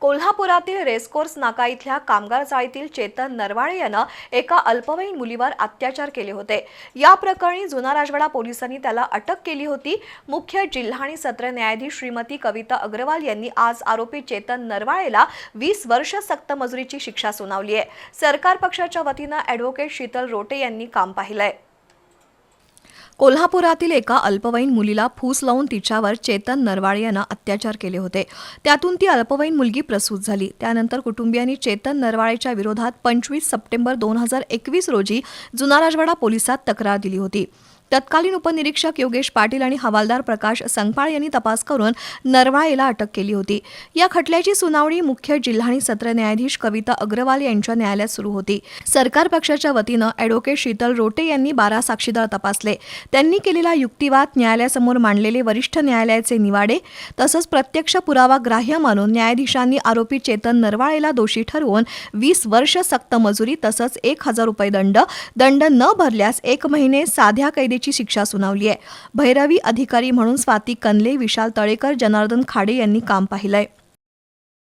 कोल्हापुरातील रेसकोर्स नाका इथल्या कामगार चाळीतील चेतन नरवाळे यानं एका अल्पवयीन मुलीवर अत्याचार केले होते. या प्रकरणी जुना राजवाडा पोलिसांनी त्याला अटक केली होती. मुख्य जिल्हा आणि सत्र न्यायाधीश श्रीमती कविता अग्रवाल यांनी आज आरोपी चेतन नरवाळेला वीस वर्ष सक्त मजुरीची शिक्षा सुनावली आहे. सरकार पक्षाच्या वतीनं ॲडव्होकेट शीतल रोटे यांनी काम पाहिलंय. कोल्हापुरातील एका अल्पवयीन मुलीला फूस लावून तिच्यावर चेतन नरवाळे यानं अत्याचार केले होते. त्यातून ती अल्पवयीन मुलगी प्रसूत झाली. त्यानंतर कुटुंबियांनी चेतन नरवाळेच्या विरोधात पंचवीस सप्टेंबर दोन हजार एकवीस रोजी जुना राजवाडा पोलिसात तक्रार दिली होती. तत्कालीन उपनिरीक्षक योगेश पाटील आणि हवालदार प्रकाश संगपाळ यांनी तपास करून नरवाळेला अटक केली होती. या खटल्याची सुनावणी मुख्य जिल्हा आणि सत्र न्यायाधीश कविता अग्रवाल यांच्या न्यायालयात सुरू होती. सरकार पक्षाच्या वतीनं अॅडव्होकेट शीतल रोटे यांनी बारा साक्षीदार तपासले. त्यांनी केलेला युक्तिवाद न्यायालयासमोर मांडलेले वरिष्ठ न्यायालयाचे निवाडे तसंच प्रत्यक्ष पुरावा ग्राह्य मानून न्यायाधीशांनी आरोपी चेतन नरवाळेला दोषी ठरवून वीस वर्ष सक्त मजुरी तसंच एक हजार रुपये दंड दंड न भरल्यास एक महिने साध्या कैदेची शिक्षा सुनावली आहे. भैरवी अधिकारी म्हणून स्वाती कनले विशाल तळेकर जनार्दन खाडे यांनी काम पाहिलंय.